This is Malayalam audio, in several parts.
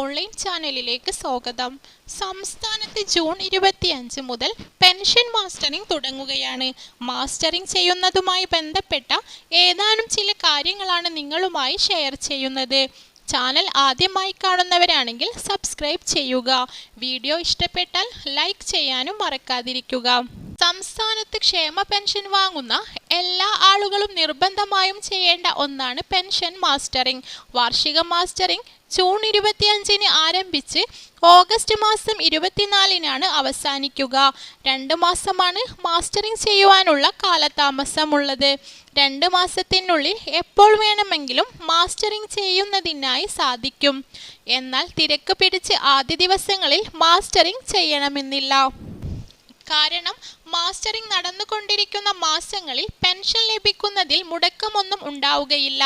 ഓൺലൈൻ ചാനലിലേക്ക് സ്വാഗതം. സംസ്ഥാനത്ത് ജൂൺ ഇരുപത്തിയഞ്ച് മുതൽ പെൻഷൻ മാസ്റ്ററിംഗ് തുടങ്ങുകയാണ്. മാസ്റ്ററിംഗ് ചെയ്യുന്നതുമായി ബന്ധപ്പെട്ട ഏതാനും ചില കാര്യങ്ങളാണ് നിങ്ങളുമായി ഷെയർ ചെയ്യുന്നത്. ചാനൽ ആദ്യമായി കാണുന്നവരാണെങ്കിൽ സബ്സ്ക്രൈബ് ചെയ്യുക. വീഡിയോ ഇഷ്ടപ്പെട്ടാൽ ലൈക്ക് ചെയ്യാനും മറക്കാതിരിക്കുക. സംസ്ഥാനത്ത് ക്ഷേമ പെൻഷൻ വാങ്ങുന്ന എല്ലാ ആളുകളും നിർബന്ധമായും ചെയ്യേണ്ട ഒന്നാണ് പെൻഷൻ മാസ്റ്ററിംഗ്. വാർഷിക മാസ്റ്ററിംഗ് ജൂൺ ഇരുപത്തിയഞ്ചിന് ആരംഭിച്ച് ഓഗസ്റ്റ് മാസം ഇരുപത്തിനാലിനാണ് അവസാനിക്കുക. രണ്ട് മാസമാണ് മാസ്റ്ററിംഗ് ചെയ്യുവാനുള്ള കാലതാമസമുള്ളത്. രണ്ട് മാസത്തിനുള്ളിൽ എപ്പോൾ വേണമെങ്കിലും മാസ്റ്ററിംഗ് ചെയ്യുന്നതിനായി സാധിക്കും. എന്നാൽ തിരക്ക് പിടിച്ച് ആദ്യ ദിവസങ്ങളിൽ മാസ്റ്ററിംഗ് ചെയ്യണമെന്നില്ല. കാരണം മാസ്റ്ററിംഗ് നടന്നുകൊണ്ടിരിക്കുന്ന മാസങ്ങളിൽ പെൻഷൻ ലഭിക്കുന്നതിൽ മുടക്കമൊന്നും ഉണ്ടാവുകയില്ല.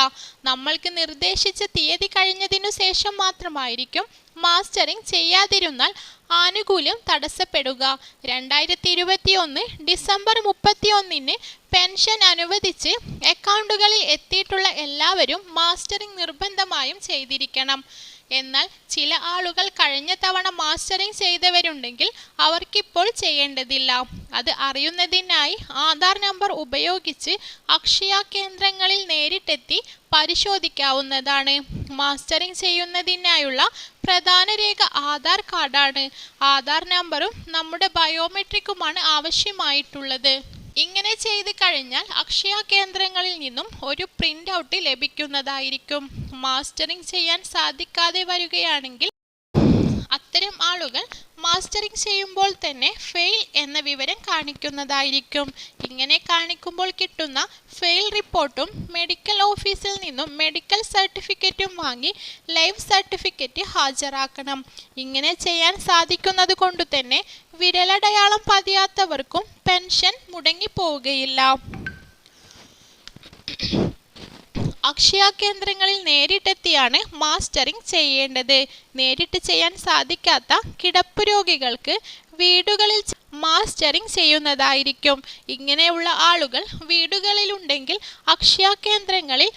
നമ്മൾക്ക് നിർദ്ദേശിച്ച തീയതി കഴിഞ്ഞതിനു ശേഷം മാത്രമായിരിക്കും മാസ്റ്ററിംഗ് ചെയ്യാതിരുന്നാൽ ആനുകൂല്യം തടസ്സപ്പെടുക. രണ്ടായിരത്തി ഇരുപത്തി ഒന്ന് ഡിസംബർ മുപ്പത്തിയൊന്നിന് പെൻഷൻ അനുവദിച്ച് അക്കൗണ്ടുകളിൽ എത്തിയിട്ടുള്ള എല്ലാവരും മാസ്റ്ററിംഗ് നിർബന്ധമായും ചെയ്തിരിക്കണം. എന്നാൽ ചില ആളുകൾ കഴിഞ്ഞ തവണ മാസ്റ്ററിംഗ് ചെയ്തവരുണ്ടെങ്കിൽ അവർക്കിപ്പോൾ ചെയ്യേണ്ടതില്ല. അത് അറിയുന്നതിനായി ആധാർ നമ്പർ ഉപയോഗിച്ച് അക്ഷയ കേന്ദ്രങ്ങളിൽ നേരിട്ടെത്തി പരിശോധിക്കാവുന്നതാണ്. മാസ്റ്ററിംഗ് ചെയ്യുന്നതിനായുള്ള പ്രധാന രേഖ ആധാർ കാർഡാണ്. ആധാർ നമ്പറും നമ്മുടെ ബയോമെട്രിക്കുമാണ് ആവശ്യമായിട്ടുള്ളത്. ഇങ്ങനെ ചെയ്ത് കഴിഞ്ഞാൽ അക്ഷയ കേന്ദ്രങ്ങളിൽ നിന്നും ഒരു പ്രിന്റ് ഔട്ട് ലഭിക്കുന്നതായിരിക്കും. മാസ്റ്ററിംഗ് ചെയ്യാൻ സാധിക്കാതെ വരികയാണെങ്കിൽ അത്തരം ആളുകൾ മാസ്റ്ററിംഗ് ചെയ്യുമ്പോൾ തന്നെ ഫെയിൽ എന്ന വിവരം കാണിക്കുന്നതായിരിക്കും. ഇങ്ങനെ കാണിക്കുമ്പോൾ കിട്ടുന്ന ഫെയിൽ റിപ്പോർട്ടും മെഡിക്കൽ ഓഫീസിൽ നിന്നും മെഡിക്കൽ സർട്ടിഫിക്കറ്റും വാങ്ങി ലൈഫ് സർട്ടിഫിക്കറ്റ് ഹാജരാക്കണം. ഇങ്ങനെ ചെയ്യാൻ സാധിക്കുന്നത് കൊണ്ട് തന്നെ വിരലടയാളം പതിയാത്തവർക്കും പെൻഷൻ മുടങ്ങിപ്പോവുകയില്ല. അക്ഷയ കേന്ദ്രങ്ങളിൽ നേരിട്ടെത്തിയാണ് മാസ്റ്ററിംഗ് ചെയ്യേണ്ടത്. നേരിട്ട് ചെയ്യാൻ സാധിക്കാത്ത കിടപ്പ് രോഗികൾക്ക് വീടുകളിൽ മാസ്റ്ററിംഗ് ചെയ്യുന്നതായിരിക്കും. ഇങ്ങനെയുള്ള ആളുകൾ വീടുകളിലുണ്ടെങ്കിൽ അക്ഷയ കേന്ദ്രങ്ങളിൽ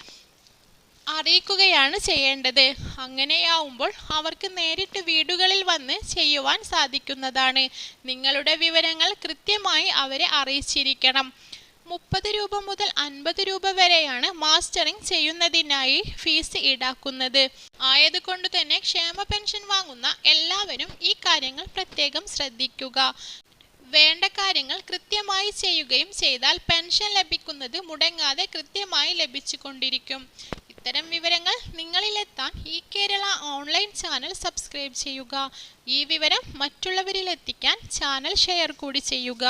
അറിയിക്കുകയാണ് ചെയ്യേണ്ടത്. അങ്ങനെയാവുമ്പോൾ അവർക്ക് നേരിട്ട് വീടുകളിൽ വന്ന് ചെയ്യുവാൻ സാധിക്കുന്നതാണ്. നിങ്ങളുടെ വിവരങ്ങൾ കൃത്യമായി അവരെ അറിയിച്ചിരിക്കണം. മുപ്പത് രൂപ മുതൽ അൻപത് രൂപ വരെയാണ് മാസ്റ്ററിംഗ് ചെയ്യുന്നതിനായി ഫീസ് ഈടാക്കുന്നത്. ആയതുകൊണ്ട് തന്നെ ക്ഷേമ പെൻഷൻ വാങ്ങുന്ന എല്ലാവരും ഈ കാര്യങ്ങൾ പ്രത്യേകം ശ്രദ്ധിക്കുക. വേണ്ട കാര്യങ്ങൾ കൃത്യമായി ചെയ്യുകയും ചെയ്താൽ പെൻഷൻ ലഭിക്കുന്നത് മുടങ്ങാതെ കൃത്യമായി ലഭിച്ചുകൊണ്ടിരിക്കും. ഇത്തരം വിവരങ്ങൾ നിങ്ങളിലെത്താൻ ഈ കേരള ഓൺലൈൻ ചാനൽ സബ്സ്ക്രൈബ് ചെയ്യുക. ഈ വിവരം മറ്റുള്ളവരിലെത്തിക്കാൻ ചാനൽ ഷെയർ കൂടി ചെയ്യുക.